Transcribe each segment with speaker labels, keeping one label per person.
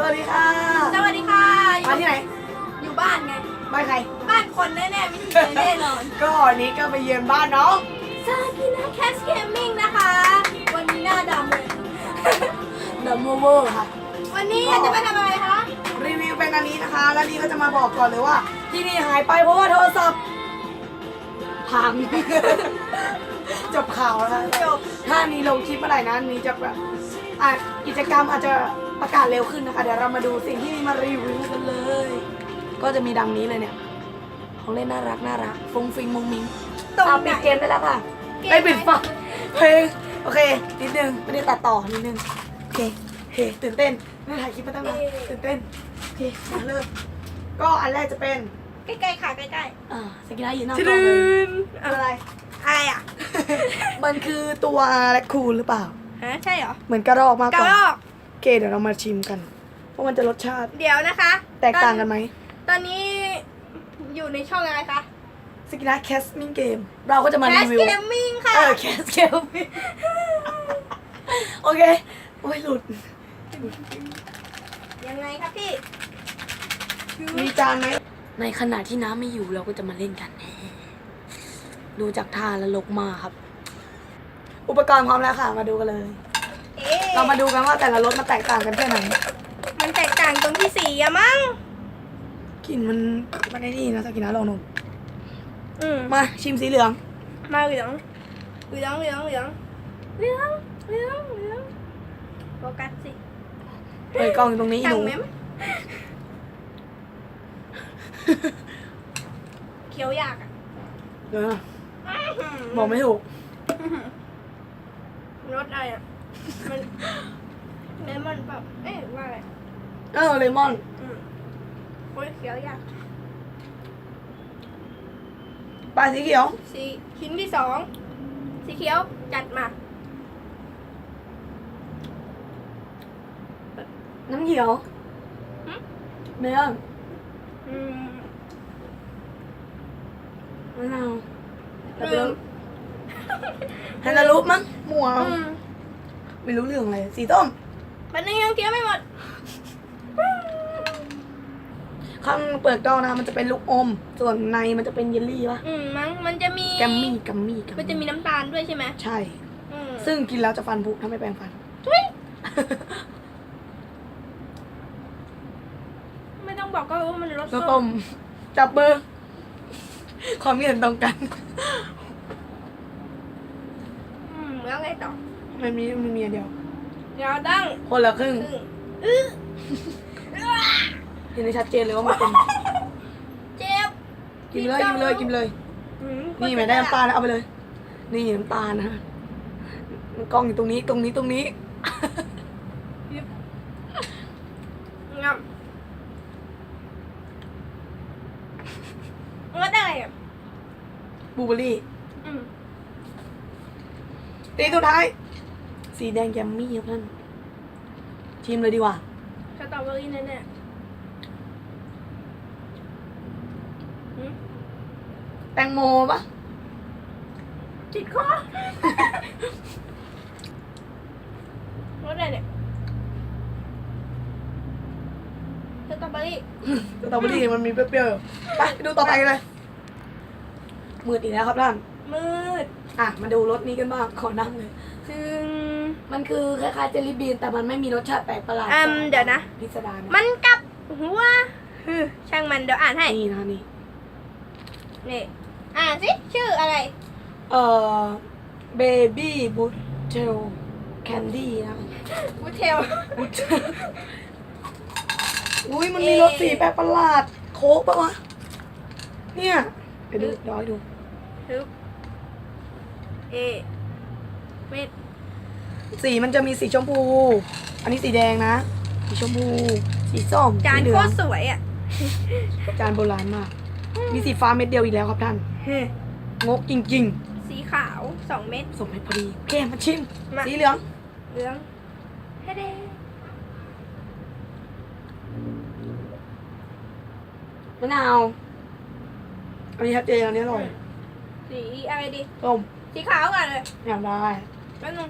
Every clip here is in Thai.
Speaker 1: สวัสดีค่ะ
Speaker 2: สวัสดีค่ะ
Speaker 1: มาที่ไหน
Speaker 2: อยู่บ้านไง
Speaker 1: บ้านใคร
Speaker 2: บ้านคนแน่ๆไม่ใช่แน่นอน
Speaker 1: ก็วันนี้ก็ไปเยือนบ้านน้อง
Speaker 2: ซากินะแคสเกมมิ่งนะคะ วันนี้หน้าดำเลย
Speaker 1: The Mover ค่ะ
Speaker 2: วันนี้เราจะไปทำอะไรคะ
Speaker 1: รีวิวเป็นอันนี้นะคะ แล้วนี่ก็จะมาบอกก่อนเลยว่า ที่นี่หายไปเพราะว่าโทรศัพท์พังจบข่าวแล้วค่ะ
Speaker 2: จบ
Speaker 1: ถ้านี้ลงคลิปเมื่อไหร่นะนี้จะแบบอาจกิจกรรมอาจจะ ประกาศเร็วขึ้นนะคะ เดี๋ยวเรามาดูสิ่งที่มารีวิวกันเลย ก็จะมีดังนี้เลยเนี่ย ของเล่นน่ารักน่ารักฟุ้งฟิงมุงมิง
Speaker 2: ตรง
Speaker 1: เอา
Speaker 2: ไหน
Speaker 1: ปิดเกมได้แล้วค่ะ
Speaker 2: เกม
Speaker 1: ไม่ปิด
Speaker 2: ไหน
Speaker 1: ฟังเพลงโอเคนิดนึงไม่ได้ตัดต่อนิดนึงโอเคโอเคตื่นเต้นไม่ถ่ายคลิปมาตั้งนานตื่นเต้นโอเคมาเริ่มก็อันแรกจะเป็น
Speaker 2: ใกล้ๆค่ะใกล้
Speaker 1: อ่าสกินไลยืนหน้า
Speaker 2: ๆ
Speaker 1: กล้องเลย
Speaker 2: น
Speaker 1: อะไร
Speaker 2: อะไรอะ
Speaker 1: มันคือตัวแรคคูนหรือเปล่า
Speaker 2: ฮะใช่เหรอ
Speaker 1: เหมือนกระรอกมาก
Speaker 2: ก
Speaker 1: ก
Speaker 2: ระ
Speaker 1: ว่า ร
Speaker 2: อก
Speaker 1: โอ เคเดี๋ยวเรามาชิมกันว่ามันจะรสชาติ
Speaker 2: เดี๋ยวนะคะ
Speaker 1: แตกต่างกันไหม
Speaker 2: ตอนนี้อยู่ในช่องอะไรคะ
Speaker 1: สกินไลแคสมิ่งเกมเราก็จะมา
Speaker 2: แค
Speaker 1: รี
Speaker 2: ส
Speaker 1: วิว
Speaker 2: เกมมิ่งค่ะ
Speaker 1: เออแคสเกมโอเค โอ้ยหลุด
Speaker 2: ยังไงครับพี่
Speaker 1: มีจานไหม ในขณะที่น้ำไม่อยู่เราก็จะมาเล่นกัน ดูจากท่าแล้วลกมากครับ อุปกรณ์พร้อมแล้วค่ะ มาดูกันเลย
Speaker 2: เอ๊ะ
Speaker 1: เรามาดูกันว่าแต่ละรสมันแตกต่างกันแค่ไหน
Speaker 2: มันแตกต่างตรงที่สีอะมั้ง
Speaker 1: กลิ่นมันมันได้นี่นะสกินนะลองดู
Speaker 2: อืม
Speaker 1: มาชิมสีเหลือง
Speaker 2: มาเหลืองเหลืองเหลืองเหลืองเหลืองเหลืองเหลืองโฟกัสสิ
Speaker 1: เปิดกล้องอยู่ตรงนี้อี
Speaker 2: ช่า
Speaker 1: ห
Speaker 2: ง
Speaker 1: นู
Speaker 2: เมมเคี้ยวยากอะ
Speaker 1: เดี๋ยวนะบอกไม่ถูก
Speaker 2: รสอะไรอะ มันเลมอนแบบเอ๊ะว่าอะไร
Speaker 1: เออเลมอน
Speaker 2: อืมโอ้ยเคี้ยวยาก
Speaker 1: ปลาสีเขียว
Speaker 2: สีชิ้นที่สอง สีเขียวจัดมา
Speaker 1: น้ำเขียว
Speaker 2: หึ
Speaker 1: เมลอน
Speaker 2: อืม
Speaker 1: มะนาว
Speaker 2: ลืม
Speaker 1: ฮันนารุมั้งมัว
Speaker 2: อืม
Speaker 1: ไม่รู้เรื่องอะไรสีส้ม
Speaker 2: มันยังเคี้ยวไม่หมด
Speaker 1: ข้างเปลือกดองนะมันจะเป็นลูกอม ส่วนในมันจะเป็นเยลลี่ปะ
Speaker 2: อืมมั้งมันจะมี
Speaker 1: แกมมี่กัมมี่กัม
Speaker 2: มันจะมีน้ำตาลด้วยใช่ไหม
Speaker 1: ใช่
Speaker 2: อืม
Speaker 1: ซึ่งกินแล้วจะฟันผุถ้าไม่แปรงฟัน
Speaker 2: ทุยไม่ต้องบอกก็รู้ว่ามันรส
Speaker 1: ก็
Speaker 2: ส้
Speaker 1: ต้
Speaker 2: ม
Speaker 1: มจับมือความเห็นตรงกัน
Speaker 2: อืมแล้วไงต่อ
Speaker 1: มันมีมันมีอันเดียว
Speaker 2: เดี๋ยวตั้ง
Speaker 1: คนละครึ่ง
Speaker 2: ครึ่งอื้อ
Speaker 1: เห็นได้ชัดเจนเลยว่ามันเป็น
Speaker 2: เจ็บ
Speaker 1: กินเลยกินเลยกินเลย
Speaker 2: อื
Speaker 1: นี่ไม่ได้น้ำตาลนะเอาไปเลย นี่น้ำตาลนะมันกล้องอยู่ตรงนี้ตรงนี้ตรงนี้
Speaker 2: งับงับได้ไงอะ
Speaker 1: บลูเบอร์รี่
Speaker 2: อืม
Speaker 1: ตีสุดท้าย สีแดงแยมมี่ครับท่านชิมเลยดีกว่า
Speaker 2: สตรอเบอรี่แน่ๆอืม
Speaker 1: แตงโมปะ
Speaker 2: ติดคอรสอะไรเนี่ยสตรอเบอรี่
Speaker 1: สตรอเบอรี่มันมีเปรี้ยวๆอยู่ไปไปดูต่อไปกันเลย มืดอีกแล้วครับท่าน
Speaker 2: มืด
Speaker 1: อะ มาดูรสนี้กันบ้าง ขอนั่งเลย
Speaker 2: ซึ่ง
Speaker 1: มันคือคล้ายๆเจลลี่บีนแต่มันไม่มีรสชาติแปลกประหลาด
Speaker 2: อืมเดี๋ยวนะ
Speaker 1: พิสดาร
Speaker 2: มันกลับหัวฮึช่างมันเดี๋ยวอ่านให้
Speaker 1: นี่นะนี่
Speaker 2: นี่ อ่านสิชื่ออะไร
Speaker 1: เอ่อเบบี้บูเทลแคนดี้นะ
Speaker 2: บูเทล
Speaker 1: บูเทลอุ้ยมันมีรสสีแปลกประหลาด โค้กปะวะ เนี่ยไปดูเดี๋ยวให้ดู
Speaker 2: ฮึบเอเม็ด
Speaker 1: สีมันจะมีสีชมพู อันนี้สีแดงนะ สีชมพู สีส้ม
Speaker 2: จาน
Speaker 1: สีเหลื
Speaker 2: โค
Speaker 1: อง
Speaker 2: ตรสวยอะ
Speaker 1: จานโบราณมาก มีสีฟ้าเม็ดเดียวอีกแล้วครับท่าน งกจริง
Speaker 2: สีขาวสองเม็ด
Speaker 1: ๆสมให้พอดีโอเคมาชิม
Speaker 2: มา
Speaker 1: สีเหลือง
Speaker 2: เหลืองเฮ้เด้
Speaker 1: มะนาว อันนี้ชัดเจนอันนี้อร่อย
Speaker 2: สีอะไรดี
Speaker 1: ส้ม
Speaker 2: สีขาวก่อนเลย
Speaker 1: อยากได้
Speaker 2: แป๊บนึง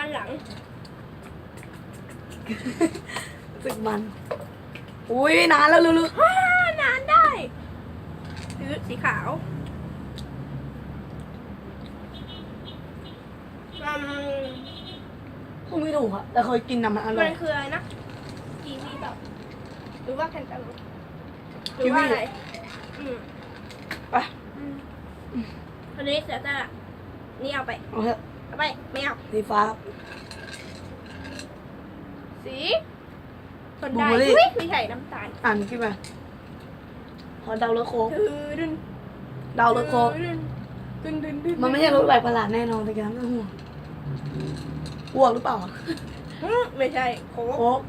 Speaker 2: านหลัง
Speaker 1: รู้สึกมัน อุ้ยนานแล้วลูลู
Speaker 2: ฮ่านานได้คือสีขาวอืม
Speaker 1: พูดไม่ถูกอะแต่เคยกินนะมันอร่
Speaker 2: มั
Speaker 1: อย
Speaker 2: นคืออะไรนะกีวีแบบหรือว่าแคนตาลูปห
Speaker 1: กี
Speaker 2: รือ
Speaker 1: วี
Speaker 2: ว่าอะไรอืม
Speaker 1: ไป
Speaker 2: อืม อันนี้เสียแต่นี่เอาไป
Speaker 1: เอาเถอะ
Speaker 2: เอาไป ไม่เอา
Speaker 1: สีฟ้า
Speaker 2: สีคน
Speaker 1: บลู
Speaker 2: ได้
Speaker 1: เบอร์รี่
Speaker 2: อุ๊ยไม่ใช่น้ำตาล
Speaker 1: อ่านขึ้นมาขอเดาแล้วโคก
Speaker 2: ดื้อดึน
Speaker 1: เดาแล้วโคก
Speaker 2: ดึนดึนดึน
Speaker 1: มันไม่ใช่รสแปลกประหลาดแน่นอนแต่แกไม่ต้องห่วงอ้วกหรือเปล่า
Speaker 2: อืมไม่ใช่โค้ก
Speaker 1: โคก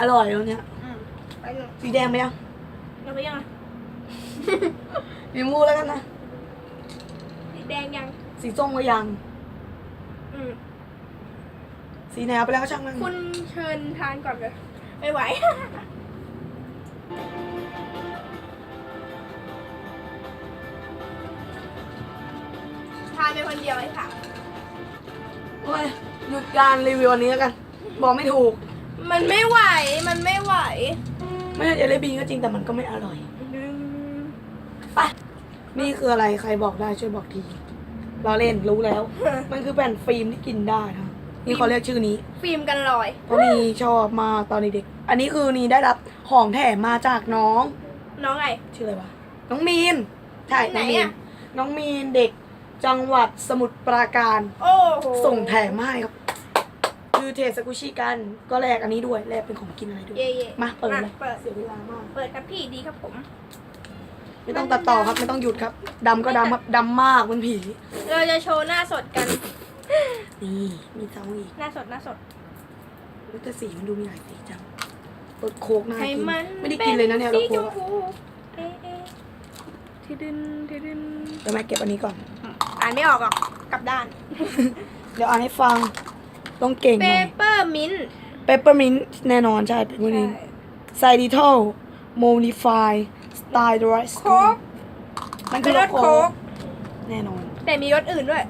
Speaker 1: อร่อยแล้วเนี่ย
Speaker 2: อืมไปหนึ่ง
Speaker 1: สีแดงไหมยัง
Speaker 2: เอาไปยังอะ
Speaker 1: สีมูแล้วกันนะ
Speaker 2: สี แดงยัง
Speaker 1: สีส้มก็ยัง
Speaker 2: อืม
Speaker 1: สีแนวไปแล้วก็ช่างมัน
Speaker 2: คุณเชิญทานก่อนเลยไม่ไหว ทานไปคนเดียวเลยค่ะ
Speaker 1: โอ้ยหยุดการรีวิวอันนี้แล้วกัน บอกไม่ถูก
Speaker 2: มันไม่ไหว มันไม่ไหว
Speaker 1: ไม่ใช่เจลลี่บีนก็จริงแต่มันก็ไม่อร่อย
Speaker 2: ดึง
Speaker 1: ไป นี่คืออะไรใครบอกได้ช่วยบอกทีเราเล่นรู้แล้ว มันคือแผ่นฟิล์มที่กินได้นะนี่เขาเรียกชื่อนี้
Speaker 2: ฟิล์มกันลอย
Speaker 1: เพราะนี่ชอบมากตอนเด็กๆอันนี้คือนี่ได้รับของแถมมาจากน้อง
Speaker 2: น้องไง
Speaker 1: ชื่ออะไรวะ น้องมีน ใช่
Speaker 2: ไหน
Speaker 1: น้องมีน
Speaker 2: อะ
Speaker 1: น้องมีนเด็กจังหวัดสมุทรปราการ
Speaker 2: โอ้โห
Speaker 1: ส่งแถมมาให้ครับ คือเทสกุชิกัน ก็แลกอันนี้ด้วย แลกเป็นของกินอะไรด้วย
Speaker 2: เย่เย่
Speaker 1: มาเปิดเลย
Speaker 2: เปิด
Speaker 1: เสียเวลามาก
Speaker 2: เปิดครับพี่ดีครับผม
Speaker 1: ไม่ต้องตัดต่อครับ ไม่ต้องหยุดครับดำก็ดำครับดำมากเป็นผี
Speaker 2: เราจะโชว์หน้าสดกัน
Speaker 1: นี่มีเท้าอีก
Speaker 2: หน้าสดหน้าสด
Speaker 1: แล้วแต่สีมันดูมีหลายสีจังรสโคกน่า
Speaker 2: ไข
Speaker 1: กิน
Speaker 2: มัน
Speaker 1: ไม่ได้กินเลยนะเนี่ยร
Speaker 2: สี
Speaker 1: สโค
Speaker 2: ช
Speaker 1: ก
Speaker 2: ม
Speaker 1: อะ
Speaker 2: พูเอ๊ะเอ๊ะทีดึนทีดึน
Speaker 1: เดี๋ยวแม่เก็บอันนี้ก่อน
Speaker 2: อ่านไม่ออกหรอกกลับด้าน
Speaker 1: เดี๋ยวอ่านให้ฟัง ต้องเก่งห
Speaker 2: เป
Speaker 1: น่อย
Speaker 2: เปอร์มินต์
Speaker 1: เปปเปอร์มินต์แน่นอนใช่เปปเปอร์มินต์ไซดิทัลโมนิฟาย สไตล์ไรส์
Speaker 2: โค้ก
Speaker 1: มันคื
Speaker 2: เป็
Speaker 1: อนร
Speaker 2: ร
Speaker 1: ส
Speaker 2: ส
Speaker 1: โค
Speaker 2: โค้
Speaker 1: ก
Speaker 2: ก
Speaker 1: แน่นอน
Speaker 2: แต่มีรสอื่นด้วย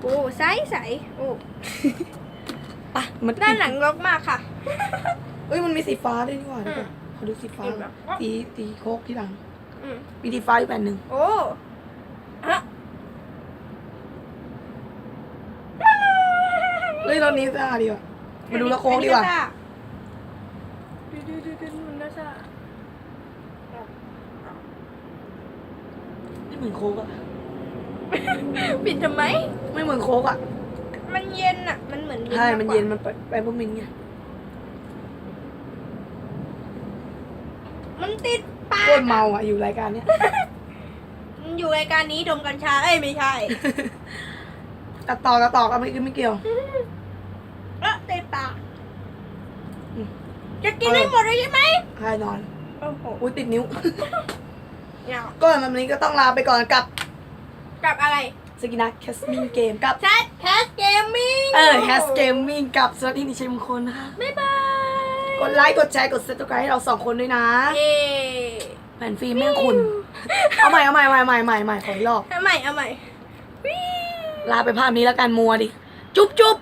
Speaker 2: โอ้ใสใสโอ้
Speaker 1: อะมัน
Speaker 2: ด้านหลังรกมากค่ะ
Speaker 1: เอ้ยมันมีสีฟ้าด้วยนี่หว่า
Speaker 2: อืม
Speaker 1: เดี๋ยวก่อนขอดูสีฟ้า
Speaker 2: เห็นแบบว่า
Speaker 1: สีสีโคกที่หลัง
Speaker 2: อืม
Speaker 1: มีสีฟ้าอยู่แผ่นหนึ่ง
Speaker 2: โอ้อะ
Speaker 1: เฮ้ยรสนี้ซ่าดีว่ะมาดูรสโคกดีกว่า
Speaker 2: ดูดูดูดูมันก็ซ่า
Speaker 1: ไม่ เหมือนโคกอะ
Speaker 2: ปิดทำไม
Speaker 1: ไม่เหมือนโคกอะ
Speaker 2: มันเย็นอะมันเหมือน
Speaker 1: ใช่า
Speaker 2: กกว่า
Speaker 1: มันเย็น มันไปไปพวกมินไง
Speaker 2: มันติดปา
Speaker 1: โค
Speaker 2: ก
Speaker 1: ตรเมาอะอยู่รายการเนี้ย
Speaker 2: มันอยู่รายการนี้ดมกัญชาเอ้ยไม่ใช่
Speaker 1: ตัดต่อตัดต่อก็ไม่ไม่เกี่ยว
Speaker 2: เออติดปาก
Speaker 1: อืม
Speaker 2: จะกินให้หมดเลยใช่ไหม
Speaker 1: ใครนอน
Speaker 2: โอ้โห
Speaker 1: อุ้ยติดนิ้ว
Speaker 2: เงา
Speaker 1: ก็สำหรับวันนี้ก็ต้องลาไปก่อนกับ
Speaker 2: กับอะไร
Speaker 1: สกินักแคสมิงเกมกับ
Speaker 2: แชทแคสเกมมิ่ง
Speaker 1: เออแฮสเกมมิ่งกับสวัสดีนิชัยมงคลนะคะ
Speaker 2: บ๊ายบาย
Speaker 1: กดไลค์กดแชร์กด subscribe ให้เราสองคนด้วยนะ
Speaker 2: เย้
Speaker 1: แผ่นฟิล์มแม่งคุณ เอาใหม่เอาใหม่เอาใหม่ใหม่ใหม่ใหม่ขออีกรอบ
Speaker 2: เอาใหม่เอาใหม่
Speaker 1: ลาไปภาพนี้แล้วกันมัวดิ จุ๊บจุ๊บ